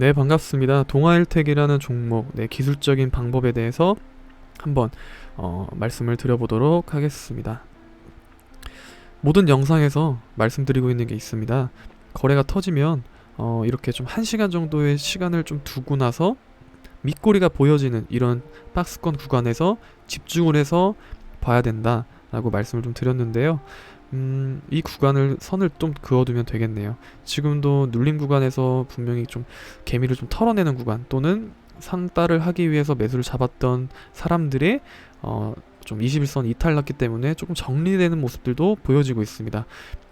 네, 반갑습니다. 동아일텍이라는 종목, 네, 기술적인 방법에 대해서 한번 어, 말씀을 드려보도록 하겠습니다. 모든 영상에서 말씀드리고 있는 게 있습니다. 거래가 터지면 어, 이렇게 좀 1시간 정도의 시간을 좀 두고 나서 밑꼬리가 보여지는 이런 박스권 구간에서 집중을 해서 봐야 된다라고 말씀을 좀 드렸는데요. 음, 이 구간을 선을 좀 그어두면 되겠네요. 지금도 눌림 구간에서 분명히 좀 개미를 좀 털어내는 구간 또는 상따를 하기 위해서 매수를 잡았던 사람들의 어, 좀 21선 이탈 났기 때문에 조금 정리되는 모습들도 보여지고 있습니다.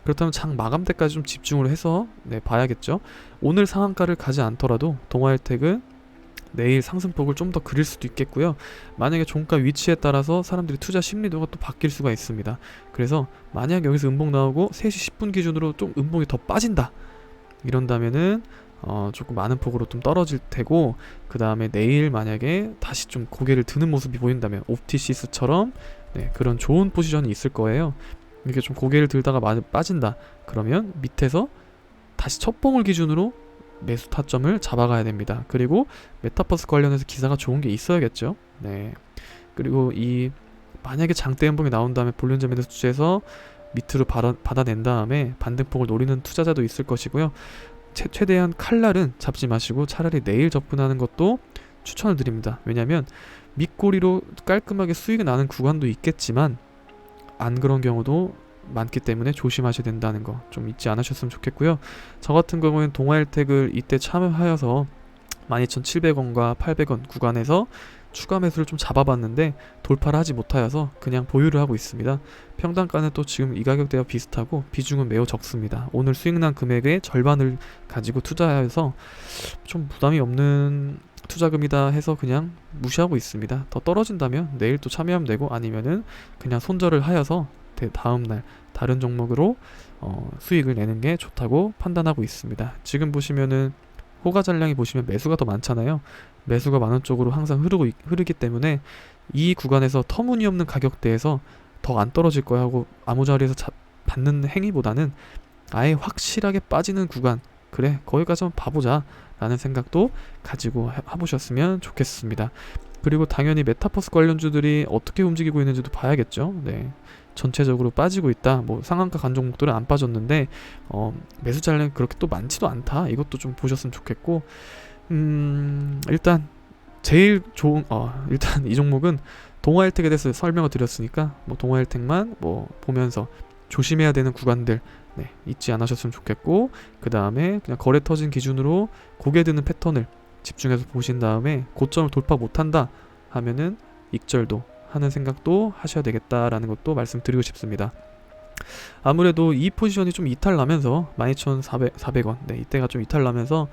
그렇다면 장 마감 때까지 좀 집중을 해서 네, 봐야겠죠. 오늘 상한가를 가지 않더라도 동아일텍은 내일 상승폭을 좀 더 그릴 수도 있겠고요. 만약에 종가 위치에 따라서 사람들이 투자 심리도가 또 바뀔 수가 있습니다. 그래서 만약 여기서 음봉 나오고 3시 10분 기준으로 좀 음봉이 더 빠진다. 이런다면은 어, 조금 많은 폭으로 좀 떨어질 테고 그 다음에 내일 만약에 다시 좀 고개를 드는 모습이 보인다면 옵티시스처럼 네, 그런 좋은 포지션이 있을 거예요. 이렇게 좀 고개를 들다가 많이 빠진다. 그러면 밑에서 다시 첫 봉을 기준으로 매수 타점을 잡아가야 됩니다. 그리고 메타버스 관련해서 기사가 좋은 게 있어야겠죠. 네. 그리고 이 만약에 장대 연봉이 나온 다음에 볼륨점 매수 투자해서 밑으로 받아, 받아낸 다음에 반등폭을 노리는 투자자도 있을 것이고요. 최, 최대한 칼날은 잡지 마시고 차라리 내일 접근하는 것도 추천을 드립니다. 왜냐하면 밑꼬리로 깔끔하게 수익이 나는 구간도 있겠지만 안 그런 경우도 많기 때문에 조심하셔야 된다는 거 좀 잊지 않으셨으면 좋겠고요. 저 같은 경우에는 동아일텍을 이때 참여하여서 12,700원과 800원 구간에서 추가 매수를 좀 잡아봤는데 돌파를 하지 못하여서 그냥 보유를 하고 있습니다. 평단가는 또 지금 이 가격대와 비슷하고 비중은 매우 적습니다. 오늘 수익난 금액의 절반을 가지고 투자해서 좀 부담이 없는 투자금이다 해서 그냥 무시하고 있습니다. 더 떨어진다면 내일 또 참여하면 되고 아니면은 그냥 손절을 하여서 대- 다음 날 다른 종목으로 어, 수익을 내는 게 좋다고 판단하고 있습니다. 지금 보시면은 호가 잔량이 보시면 매수가 더 많잖아요. 매수가 많은 쪽으로 항상 흐르고 있- 흐르기 때문에 이 구간에서 터무니없는 가격대에서 더 안 떨어질 거야 하고 아무 자리에서 자, 받는 행위보다는 아예 확실하게 빠지는 구간 그래 거기까지 한번 봐보자 라는 생각도 가지고 해- 해보셨으면 좋겠습니다. 그리고 당연히 메타버스 관련주들이 어떻게 움직이고 있는지도 봐야겠죠. 네. 전체적으로 빠지고 있다. 뭐 상한가 간 종목들은 안 빠졌는데 어, 매수 잔량이 그렇게 또 많지도 않다. 이것도 좀 보셨으면 좋겠고 음, 일단 제일 좋은 어, 일단 이 종목은 동아일텍에 대해서 설명을 드렸으니까 뭐 동아일텍만 뭐 보면서 조심해야 되는 구간들 네, 잊지 않으셨으면 좋겠고 그 다음에 그냥 거래 터진 기준으로 고개 드는 패턴을 집중해서 보신 다음에 고점을 돌파 못한다 하면은 익절도 하는 생각도 하셔야 되겠다라는 것도 말씀드리고 싶습니다. 아무래도 이 포지션이 좀 이탈 나면서 12,400원 네, 이때가 좀 이탈 나면서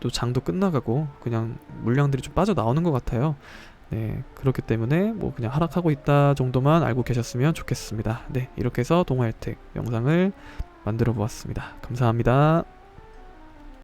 또 장도 끝나가고 그냥 물량들이 좀 빠져 나오는 것 같아요. 네, 그렇기 때문에 뭐 그냥 하락하고 있다 정도만 알고 계셨으면 좋겠습니다. 네, 이렇게 해서 동아일텍 영상을 만들어 보았습니다. 감사합니다.